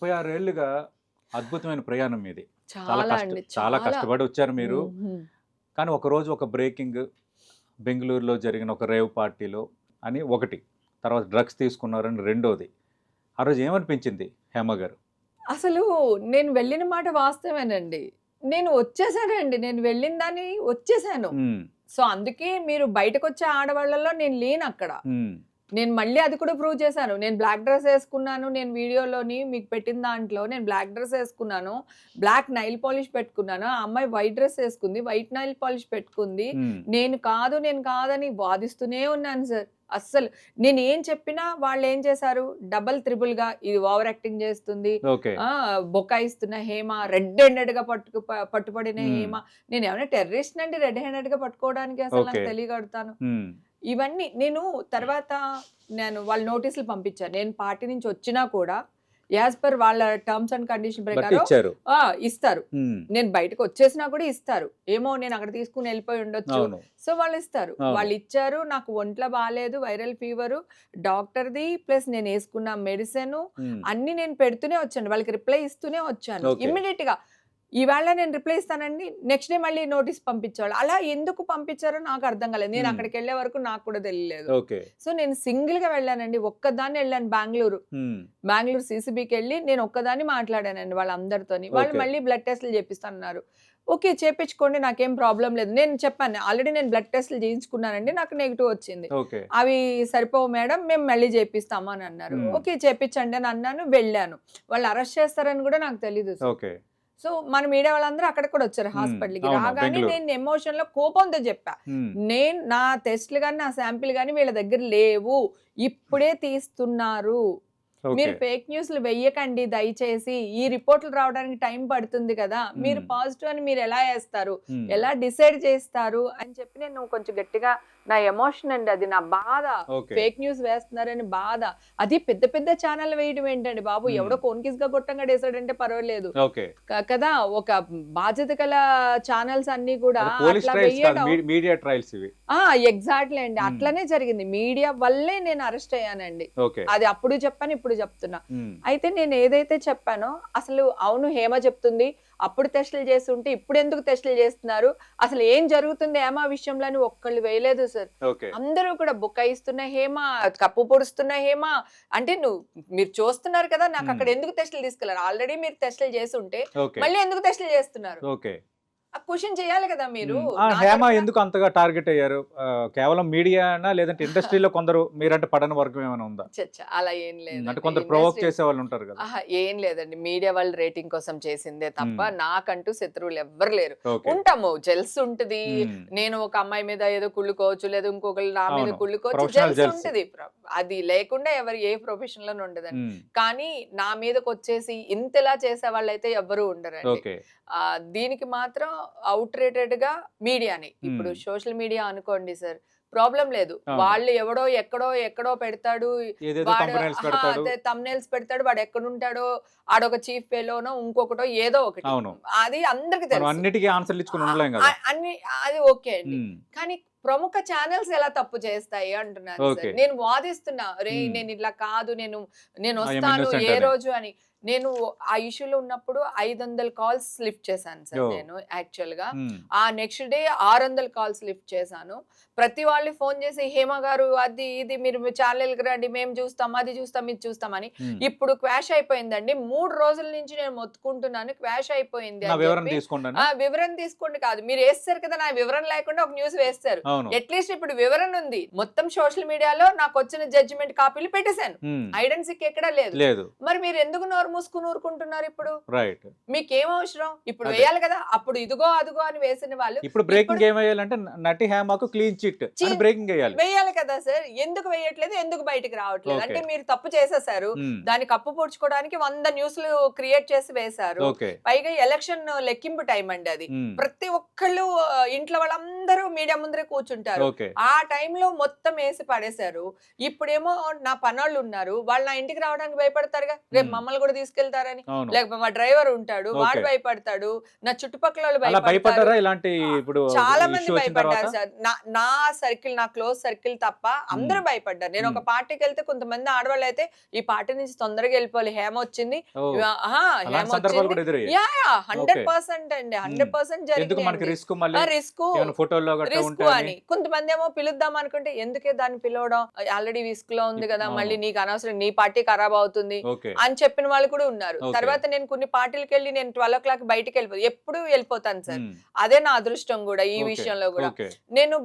ముప్పై ఆరేళ్ళుగా అద్భుతమైన ప్రయాణం మీది చాలా చాలా కష్ట అండి చాలా కష్టపడి వచ్చారు మీరు. కానీ ఒక రోజు ఒక బ్రేకింగ్ బెంగళూరులో జరిగిన ఒక రేవ్ పార్టీలో అని ఒకటి తర్వాత డ్రగ్స్ తీసుకున్నారని రెండోది. ఆ రోజు ఏమనిపించింది హేమ గారు? అసలు నేను వెళ్ళిన మాట వాస్తవేనండి. నేను వచ్చేసానండి నేను వెళ్ళిన దాన్ని వచ్చేసాను. సో అందుకే మీరు బయటకు వచ్చే ఆడవాళ్ళలో నేను లేను అక్కడ నేను మళ్ళీ అది కూడా ప్రూవ్ చేశాను. నేను బ్లాక్ డ్రెస్ వేసుకున్నాను నేను వీడియోలోని మీకు పెట్టిన దాంట్లో నేను బ్లాక్ డ్రెస్ వేసుకున్నాను బ్లాక్ నైల్ పాలిష్ పెట్టుకున్నాను ఆ అమ్మాయి వైట్ డ్రెస్ వేసుకుంది వైట్ నైల్ పాలిష్ పెట్టుకుంది. ఉమ్, నేను కాదు నేను కాదని వాదిస్తూనే ఉన్నాను సార్ అస్సలు నేను ఏం చెప్పినా వాళ్ళు ఏం చేశారు? డబల్ త్రిబుల్గా ఇది ఓవర్ యాక్టింగ్ చేస్తుంది బొకాయిస్తున్న హేమ రెడ్ హ్యాండెడ్గా పట్టుకు పట్టుబడిన Hmm. హేమ. నేను ఏమైనా టెర్రరిస్ట్ అండి రెడ్ హ్యాండెడ్గా పట్టుకోవడానికి అసలు నాకు. తెలియగడతాను ఉమ్, ఇవన్నీ నేను తర్వాత నేను వాళ్ళ నోటీసులు పంపించాను. నేను పార్టీ నుంచి వచ్చినా కూడా యాజ్ పర్ వాళ్ళ టర్మ్స్ అండ్ కండిషన్ ప్రకారం ఇస్తారు. నేను బయటకు వచ్చేసినా కూడా ఇస్తారు. ఏమో నేను అక్కడ తీసుకుని వెళ్ళిపోయి ఉండొచ్చు. సో వాళ్ళు ఇస్తారు. వాళ్ళు ఇచ్చారు. నాకు ఒంట్లో బాగాలేదు వైరల్ ఫీవర్. డాక్టర్ది ప్లస్ నేను వేసుకున్న మెడిసిన్ అన్ని నేను పెడుతూనే వచ్చాను. వాళ్ళకి రిప్లై ఇస్తూనే వచ్చాను. ఇమ్మీడియట్గా ఈవేళ నేను రిప్లై ఇస్తానండి నెక్స్ట్ డే మళ్ళీ నోటీస్ పంపించేవాళ్ళు. అలా ఎందుకు పంపించారో నాకు అర్థం కాలేదు. నేను. అక్కడికి వెళ్ళే వరకు నాకు కూడా తెలియలేదు. సో నేను సింగిల్గా వెళ్ళానండి ఒక్కదాన్ని వెళ్ళాను బెంగళూరు. బెంగళూరు సీసీబీకి వెళ్ళి నేను ఒక్కదాన్ని మాట్లాడానండి వాళ్ళందరితోని. వాళ్ళు. మళ్ళీ బ్లడ్ టెస్ట్లు చేపిస్తున్నారు ఓకే చేపించుకోండి నాకేం ప్రాబ్లం లేదు. నేను చెప్పాను ఆల్రెడీ నేను బ్లడ్ టెస్ట్లు చేయించుకున్నానండి నాకు నెగిటివ్ వచ్చింది. అవి సరిపోవు మేడం మేము మళ్ళీ చేపిస్తాము అని అన్నారు. ఓకే చేపించండి అని అన్నాను వెళ్ళాను. వాళ్ళు అరెస్ట్ చేస్తారని కూడా నాకు తెలియదు సో మన మీడియా వాళ్ళందరూ అక్కడ కూడా వచ్చారు. హాస్పిటల్కి రాగానే. నేను ఎమోషన్లో కోపంతో చెప్పా. నేను నా టెస్ట్లు కానీ నా శాంపిల్ కానీ వీళ్ళ దగ్గర లేవు. ఇప్పుడే తీస్తున్నారు. మీరు ఫేక్ న్యూస్లు వెయ్యకండి దయచేసి. ఈ రిపోర్ట్లు రావడానికి టైం పడుతుంది కదా. మీరు. పాజిటివ్ అని మీరు ఎలా వేస్తారు? ఎలా డిసైడ్ చేస్తారు? అని చెప్పి నేను కొంచెం గట్టిగా నా ఎమోషన్ అండి అది నా బాధ. ఫేక్ న్యూస్ వేస్తున్నారని బాధ. అది పెద్ద పెద్ద ఛానల్ వేయడం ఏంటండి బాబు. ఎవడో కోన్కిస్గా గొట్టంగా వేసాడంటే పర్వాలేదు. కదా ఒక బాధ్యత గల ఛానల్స్ అన్ని కూడా అట్లా మీడియా ట్రయల్స్ ఇవి. ఎగ్జాక్ట్లీ అండి. అట్లనే జరిగింది. మీడియా వల్లే నేను అరెస్ట్ అయ్యానండి. అది అప్పుడు చెప్పాను ఇప్పుడు చెప్తున్నా. అయితే నేను ఏదైతే చెప్పానో అసలు అవును హేమ చెప్తుంది. అప్పుడు టెస్టులు చేస్తుంటే ఇప్పుడు ఎందుకు టెస్టులు చేస్తున్నారు? అసలు ఏం జరుగుతుంది హేమ విషయంలో ఒక్కళ్ళు వేయలేదు సార్. అందరూ కూడా బుకాయిస్తున్న హేమ కప్పు పొడుస్తున్న హేమ. అంటే నువ్వు మీరు చూస్తున్నారు కదా నాకు. అక్కడ ఎందుకు టెస్టులు తీసుకెళ్ళారు? ఆల్రెడీ మీరు టెస్టులు చేసి ఉంటే మళ్ళీ ఎందుకు టెస్టులు చేస్తున్నారు? క్వశ్చన్ చేయాలి కదా మీరు. హేమ ఎందుకు అంతగా టార్గెట్ అయ్యారు? కేవలం మీడియానా లేదంటే ఇండస్ట్రీలో కొందరు మీరంటే పడని వర్గం ఏమైనా ఉందా? అలా ఏం లేదు. అంటే కొందరు ప్రొవోక్ చేసే వాళ్ళు ఉంటారు కదా. ఏం లేదండి. మీడియా వాళ్ళు రేటింగ్ కోసం చేసిందే తప్ప. నాకంటూ శత్రువులు ఎవ్వరు లేరు. ఉంటాము. జెల్స్ ఉంటది. నేను ఒక అమ్మాయి మీద ఏదో కుళ్ళుకోవచ్చు లేదా ఇంకొకరు నా మీద. కుళ్ళుకోవచ్చు జెల్స్. ఉంటది. అది లేకుండా ఎవరు ఏ ప్రొఫెషన్లోనే ఉండదండి కానీ నా మీదకి వచ్చేసి ఇంతలా చేసే వాళ్ళైతే ఎవ్వరు ఉండరండి. ఓకే. ఆ, దీనికి మాత్రం అవుట్ రేటెడ్గా మీడియాని ఇప్పుడు Hmm. సోషల్ మీడియా అనుకోండి సార్ ప్రాబ్లం లేదు. వాళ్ళు ఎవడో ఎక్కడో ఎక్కడో పెడతాడు తమ్నేల్స్ పెడతాడు. వాడు ఎక్కడుంటాడో ఆడొక చీఫ్ పేలోనో ఇంకొకటో ఏదో ఒకటి. అది అందరికి తెలుసు. అన్నిటికీ ఆన్సర్లు ఇచ్చుకుని అన్ని అది ఓకే అండి. ఉమ్, కానీ ప్రముఖ ఛానల్స్ ఎలా తప్పు చేస్తాయి అంటున్నాను. నేను వాదిస్తున్నా రే Hmm. నేను ఇట్లా కాదు నేను నేను వస్తాను ఏ. రోజు అని. నేను ఆ ఇష్యూలో ఉన్నప్పుడు ఐదు వందల కాల్స్ లిఫ్ట్ చేశాను సార్. నేను యాక్చువల్గా ఉమ్, ఆ నెక్స్ట్ డే ఆరు వందల కాల్స్ లిఫ్ట్ చేశాను. ప్రతి వాళ్ళు ఫోన్ చేసి హేమ గారు అది ఇది మీరు ఛానల్కి రండి మేము చూస్తాం అది చూస్తాం ఇది చూస్తామని. ఇప్పుడు క్వాష్ అయిపోయిందండి. మూడు రోజుల నుంచి నేను మొత్తుకుంటున్నాను క్వాష్ అయిపోయింది వివరణ. తీసుకోండి ఆ వివరణ తీసుకోండి కాదు. మీరు వేస్తారు కదా నా వివరణ లేకుండా ఒక న్యూస్ వేస్తారు. అట్లీస్ట్ ఇప్పుడు వివరణ ఉంది. మొత్తం సోషల్ మీడియాలో నాకు వచ్చిన జడ్జిమెంట్ కాపీలు పెట్టేశాను. ఐడెన్సిక్ ఎక్కడా లేదు. లేదు. మరి మీరు ఎందుకు నోరు మూసుకుని ఊరుకుంటున్నారు ఇప్పుడు? రైట్ మీకేం అవసరం? ఇప్పుడు. వేయాలి కదా. అప్పుడు ఇదిగో అదిగో అని వేసిన వాళ్ళు ఇప్పుడు బ్రేకింగ్ ఏం వేయాలంటే నటి హేమకు క్లీన్ చిట్ బ్రేకింగ్ వేయాలి. వేయాలి కదా సార్. ఎందుకు వేయట్లేదు? ఎందుకు బయటికి రావట్లేదు. అంటే మీరు తప్పు చేసేసారు. ఉమ్, దాన్ని కప్పు పూడ్చుకోవడానికి వంద న్యూస్లు క్రియేట్ చేసి వేశారు. పైగా ఎలక్షన్ లెక్కింపు టైం అండి అది. ఉమ్, ప్రతి ఒక్కళ్ళు ఇంట్లో వాళ్ళందరూ మీడియా ముందరే కూర్చుంటారు. ఆ టైంలో మొత్తం వేసి పడేశారు. ఇప్పుడేమో నా పనోళ్ళు ఉన్నారు. వాళ్ళు నా ఇంటికి రావడానికి భయపడతారుగా. రేపు Hmm. మమ్మల్ని కూడా తీసుకెళ్తారని. లేకపోతే మా డ్రైవర్ ఉంటాడు వాడు. భయపడతాడు నా చుట్టుపక్కల వాళ్ళు భయపడతారు. ఇలాంటి ఇప్పుడు చాలా మంది భయపడ్డారు సార్. నా సర్కిల్ నా క్లోజ్ సర్కిల్ తప్ప అందరూ భయపడ్డారు. నేను ఒక. పార్టీకి వెళ్తే కొంతమంది ఆడవాళ్ళు అయితే ఈ పార్టీ నుంచి తొందరగా వెళ్ళిపోవాలి హేమ వచ్చింది. హేమ వచ్చింది. Yeah yeah hundred. పర్సెంట్ అండి హండ్రెడ్ పర్సెంట్ జరిగింది. రిస్క్ రిస్క్ అని? కొంతమంది ఏమో పిలుద్దాం అనుకుంటే ఎందుకే దాన్ని పిలవడం? ఆల్రెడీ రిస్క్లో ఉంది కదా. మళ్ళీ నీకు అనవసరం నీ పార్టీ ఖరాబ్ అవుతుంది అని చెప్పిన వాళ్ళు కూడా ఉన్నారు. తర్వాత నేను కొన్ని పార్టీలకు వెళ్ళి నేను ట్వెల్వ్ ఓ క్లాక్ బయటికి వెళ్ళిపోతాను ఎప్పుడు వెళ్ళిపోతాను సార్. అదే నా అదృష్టం కూడా ఈ. విషయంలో కూడా. నేను